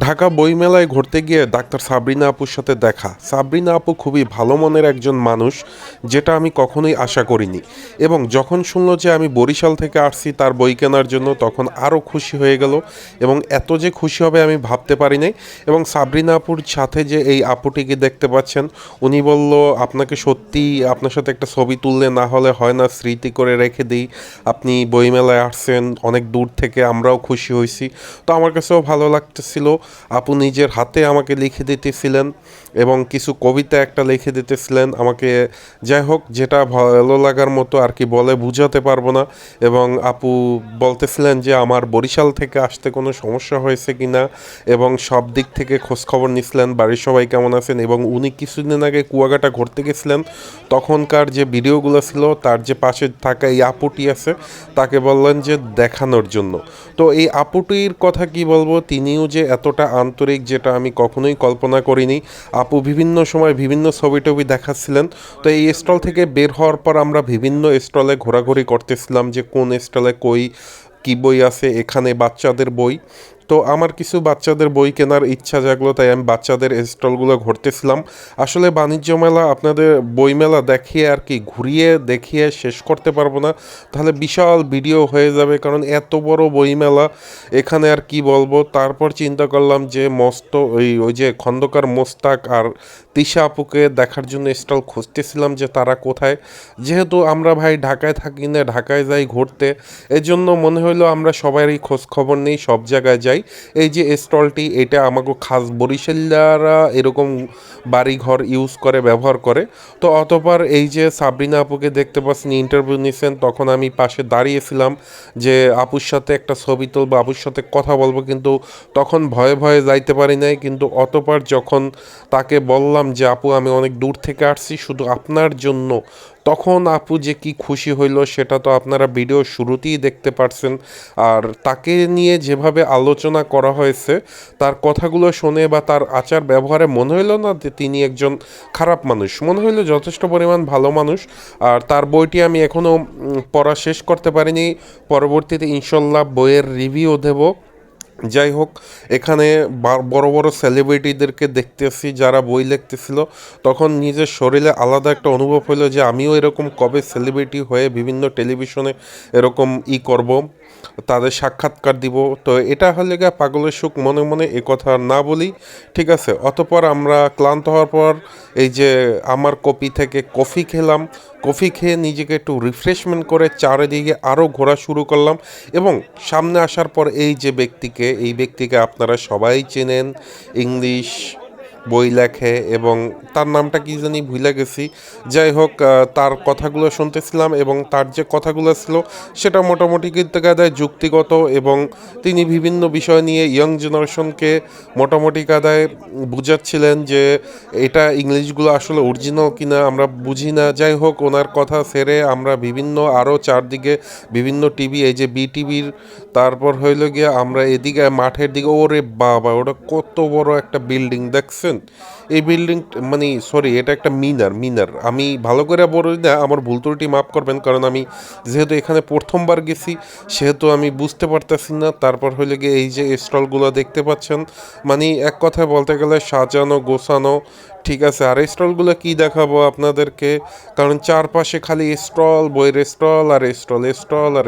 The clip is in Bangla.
ঢাকা বইমেলায় ঘুরতে গিয়ে ডাক্তার সাবরিনা আপুর সাথে দেখা। সাবরিনা আপু খুবই ভালো মনের একজন মানুষ, যেটা আমি কখনোই আশা করিনি। এবং যখন শুনলো যে আমি বরিশাল থেকে আসছি তার বই কেনার জন্য, তখন আরও খুশি হয়ে গেল এবং এত যে খুশি হবে আমি ভাবতে পারি নাই। এবং সাবরিনা আপুর সাথে যে এই আপুটিকে দেখতে পাচ্ছেন, উনি বলল, আপনাকে সত্যি আপনার সাথে একটা ছবি তুললে না হলে হয় না, স্মৃতি করে রেখে দিই। আপনি বইমেলায় আসছেন, অনেক দূর থেকে আমরাও খুশি হয়েছি। তো আমার কাছেও ভালো লাগতেছিল। আপু নিজের হাতে আমাকে লিখে দিতেছিলেন এবং কিছু কবিতা একটা লিখে দিতেছিলেন আমাকে, যাই হোক, যেটা ভালো লাগার মতো আর কি বলে বুঝাতে পারব না। এবং আপু বলতেছিলেন যে, আমার বরিশাল থেকে আসতে কোনো সমস্যা হয়েছে কি না? এবং সব দিক থেকে খোঁজখবর নিছিলেন, বাড়ির সবাই কেমন আছেন? এবং উনি কিছুদিন আগে কুয়াকাটা ঘুরতে গেছিলেন। তখনকার যে ভিডিওগুলো ছিল, তার যে পাশে থাকা এই আপুটি আছে, তাকে বললেন যে, দেখানোর জন্য। তো এই আপুটির কথা কি বলব? তিনিও যে এতটা আন্তরিক যেটা আমি কখনোই কল্পনা করিনি। আপু বিভিন্ন সময় বিভিন্ন ছবি টবি দেখাচ্ছিলেন। তো এই স্টল থেকে বের হওয়ার পর আমরা বিভিন্ন স্টলে ঘোরাঘুরি করতেছিলাম যে কোন স্টলে কই, কী বই আছে, এখানে বাচ্চাদের বই। তো আমার কিছু বাচ্চাদের বই কেনার ইচ্ছা জাগলো, তাই আমি বাচ্চাদের স্টলগুলো ঘুরতেছিলাম। আসলে বাণিজ্য মেলা আপনাদের বই মেলা দেখিয়ে আর কি ঘুরিয়ে দেখিয়ে শেষ করতে পারব না। তাহলে বিশাল ভিডিও হয়ে যাবে, কারণ এত বড় বই মেলা, এখানে আর কি বলব? তারপর চিন্তা করলাম যে মস্ত ওই ওই যে খন্দকার মোস্তাক আর তিশা আপুকে দেখার জন্য স্টল খুঁজতেছিলাম যে তারা কোথায়। যেহেতু আমরা ভাই ঢাকায় থাকি না, ঢাকায় যাই ঘুরতে, এজন্য মনে হইল আমরা সবারই খোঁজ খবর নেই, সব জায়গায় যাই। এই যে স্টলটি, এটা আমাকে খাস বরিশালারা এরকম বাড়িঘর ইউজ করে, ব্যবহার করে। তো অতপর এই যে সাবরিনা আপুকে দেখতে পাচ্ছেন ইন্টারভিউ নিছেন, তখন আমি পাশে দাঁড়িয়েছিলাম যে আপুর সাথে একটা ছবি তুলবো, আপুর সাথে কথা বলব, কিন্তু তখন ভয়ে ভয়ে যাইতে পারি নাই। কিন্তু অতপর যখন তাকে বললাম যে, আপু, আমি অনেক দূর থেকে আসছি, শুধু আপনার জন্য। তখন আপু যে কি খুশি হইল, সেটা তো আপনারা ভিডিও শুরুতেই দেখতে পারছেন। আর তাকে নিয়ে যেভাবে আলোচনা করা হয়েছে। তার কথাগুলো শুনে বা তার আচার ব্যবহারে মনে হইল না যে তিনি একজন খারাপ মানুষ। মনে হইল যথেষ্ট পরিমাণ ভালো মানুষ। আর তার বইটি আমি এখনও পড়া শেষ করতে পারিনি। পরবর্তীতে ইনশাল্লাহ বইয়ের রিভিউ দেবো। যাই হোক, এখানে বড় বড় সেলিব্রিটিদেরকে দেখতেছি, যারা বই লিখতেছিল, তখন নিজের শরীরে আলাদা একটা অনুভব হলো যে আমিও এরকম কবে সেলিব্রিটি হয়ে বিভিন্ন টেলিভিশনে এরকম ই করব, তাদের সাক্ষাৎকার দিব। তো এটা হলে গিয়ে পাগলের সুখ, মনে মনে এ কথা না বলি, ঠিক আছে? অতপর আমরা ক্লান্ত হওয়ার পর এই যে আমার কপি থেকে কফি খেলাম, কফি খেয়ে নিজেকে একটু রিফ্রেশমেন্ট করে চারিদিকে আরও ঘোরা শুরু করলাম এবং সামনে আসার পর এই যে ব্যক্তিকে এই ব্যক্তিকে আপনারা সবাই চেনেন ইংলিশ বই লেখে এবং তার নামটা কি জানি ভুলে গেছি। যাই হোক তার কথাগুলো শুনতেছিলাম এবং তার যে কথাগুলো ছিল সেটা মোটামুটি কাদায় যুক্তিগত এবং তিনি বিভিন্ন বিষয় নিয়ে ইয়ং জেনারেশনকে মোটামুটি কাদায় বুঝাচ্ছিলেন যে এটা ইংলিশগুলো আসলে অরিজিনাল কিনা আমরা বুঝি না। যাই হোক, ওনার কথা সেরে আমরা বিভিন্ন আরও চারদিকে বিভিন্ন টিভি এই যে বি টিভির তারপর হইল গিয়ে আমরা এদিকে মাঠের দিকে, ওরে বাবা, ওটা কত বড় একটা বিল্ডিং দেখছেন? এই বিল্ডিং মানে সরি এটা একটা মিনার মিনার। আমি ভালো করে বলি না, আমার ভুল ত্রুটি মাফ করবেন, কারণ আমি যেহেতু এখানে প্রথমবার গেছি, সেহেতু আমি বুঝতে পারতেছি না। তারপর হইলে গিয়ে এই যে স্টলগুলো দেখতে পাচ্ছেন মানে এক কথায় বলতে গেলে সাজানো, গোছানো, ঠিক আছে। আর স্টলগুলো কি দেখাবো আপনাদেরকে? কারণ চারপাশে খালি স্টল, বইয়ের স্টল, আর স্টল স্টল, আর